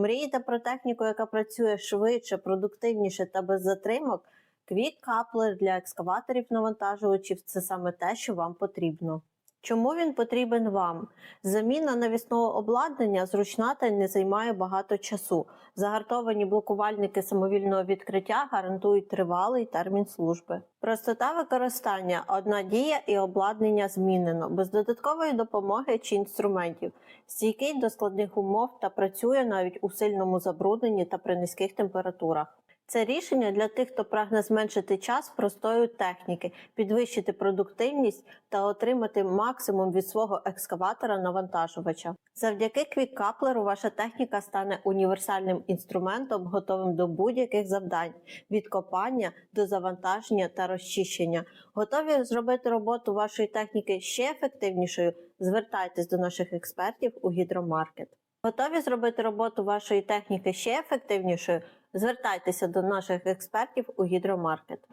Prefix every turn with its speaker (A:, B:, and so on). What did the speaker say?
A: Мрієте про техніку, яка працює швидше, продуктивніше та без затримок? Квік каплер для екскаваторів навантажувачів це саме те, що вам потрібно. Чому він потрібен вам? Заміна навісного обладнання зручна та не займає багато часу. Загартовані блокувальники самовільного відкриття гарантують тривалий термін служби. Простота використання одна дія і обладнання змінено, без додаткової допомоги чи інструментів, стійкий до складних умов та працює навіть у сильному забрудненні та при низьких температурах. Це рішення для тих, хто прагне зменшити час простою техніки, підвищити продуктивність та отримати максимум від свого екскаватора навантажувача. Завдяки квіккаплеру ваша техніка стане універсальним інструментом, готовим до будь-яких завдань від копання до завантаження та розчищення. Готові зробити роботу вашої техніки ще ефективнішою? Звертайтесь до наших експертів у гідромаркет. Готові зробити роботу вашої техніки ще ефективнішою? Звертайтеся до наших експертів у гідромаркет.